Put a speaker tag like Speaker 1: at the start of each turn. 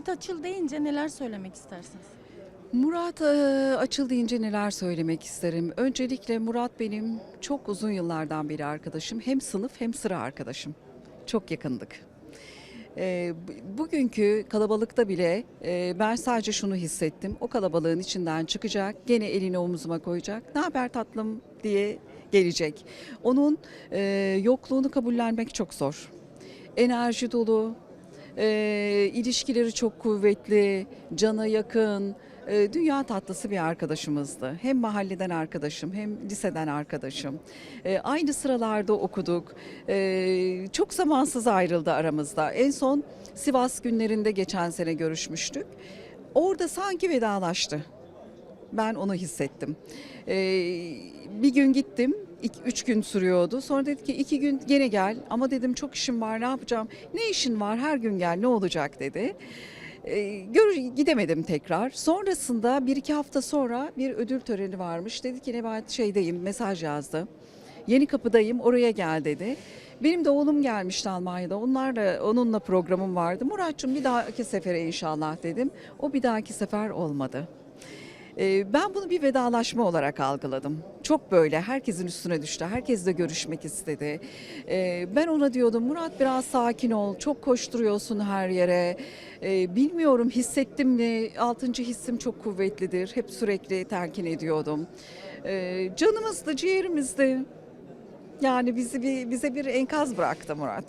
Speaker 1: Murat Açıl deyince neler söylemek istersiniz?
Speaker 2: Murat e, Açıl deyince neler söylemek isterim. Öncelikle Murat benim çok uzun yıllardan beri arkadaşım. Hem sınıf hem sıra arkadaşım. Çok yakındık. E, bu- bugünkü kalabalıkta bile e, ben sadece şunu hissettim. O kalabalığın içinden çıkacak, gene elini omuzuma koyacak. Ne haber tatlım diye gelecek. Onun yokluğunu kabullenmek çok zor. Enerji dolu, e, ilişkileri çok kuvvetli, cana yakın, e, dünya tatlısı bir arkadaşımızdı. Hem mahalleden arkadaşım hem liseden arkadaşım. E, aynı sıralarda okuduk. E, çok zamansız ayrıldı aramızda. En son Sivas günlerinde geçen sene görüşmüştük. Orada sanki vedalaştı. Ben onu hissettim. Ee, bir gün gittim. İki, üç gün sürüyordu. Sonra dedi ki iki gün gene gel. Ama dedim çok işim var ne yapacağım? Ne işin var her gün gel ne olacak dedi. Ee, gör, gidemedim tekrar. Sonrasında bir iki hafta sonra bir ödül töreni varmış. Dedi ki Nebahat şeydeyim mesaj yazdı. Yeni kapıdayım oraya gel dedi. Benim de oğlum gelmişti Almanya'da. Onlarla onunla programım vardı. Muratçım bir dahaki sefere inşallah dedim. O bir dahaki sefer olmadı. Ee, Ben bunu bir vedalaşma olarak algıladım. Çok böyle herkesin üstüne düştü. Herkesle görüşmek istedi. Ee, Ben ona diyordum Murat biraz sakin ol. Çok koşturuyorsun her yere. Ee, Bilmiyorum hissettim mi? Altıncı hissim çok kuvvetlidir. Hep sürekli telkin ediyordum. Ee, Canımızdı, ciğerimizdi. Yani bizi bir, bize bir enkaz bıraktı Murat.